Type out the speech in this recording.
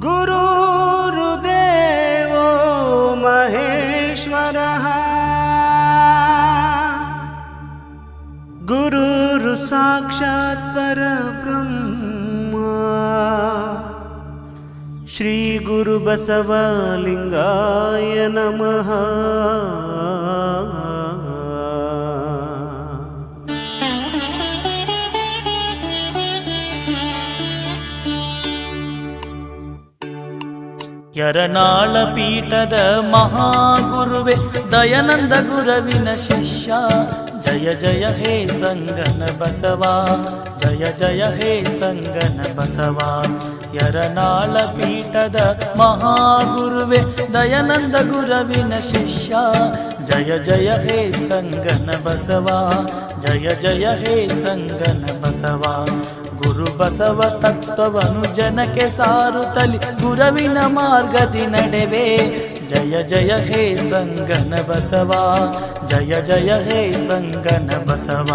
गुरुरुदेवो महेश्वरः। गुरुसाक्षात् परब्रह्मा। श्रीगुरुबसवलिङ्गाय नमः। ಯರನಾಳ ಪೀಠದ ಮಹಾಗುರುವೆ ದಯಾನಂದ ಗುರವಿನ ಶಿಷ್ಯ ಜಯ ಜಯ ಹೇ ಸಂಗನ ಬಸವ ಜಯ ಜಯ ಹೇ ಸಂಗನ ಬಸವ ಯರನಾಳ ಪೀಠದ ಮಹಾಗುರುವೆ ದಯಾನಂದ ಗುರವಿನ ಶಿಷ್ಯ ಜಯ ಜಯ ಹೇ ಸಂಗನ ಬಸವ ಜಯ ಜಯ ಹೇ ಸಂಗನ ಬಸವ ಗುರು ಬಸವ ತತ್ವವನ್ನು ಜನಕ್ಕೆ ಸಾರುತ್ತಲಿ ಗುರವಿನ ಮಾರ್ಗದಿ ನಡೆವೆ ಜಯ ಜಯ ಹೇ ಸಂಗನ ಬಸವ ಜಯ ಜಯ ಹೇ ಸಂಗನ ಬಸವ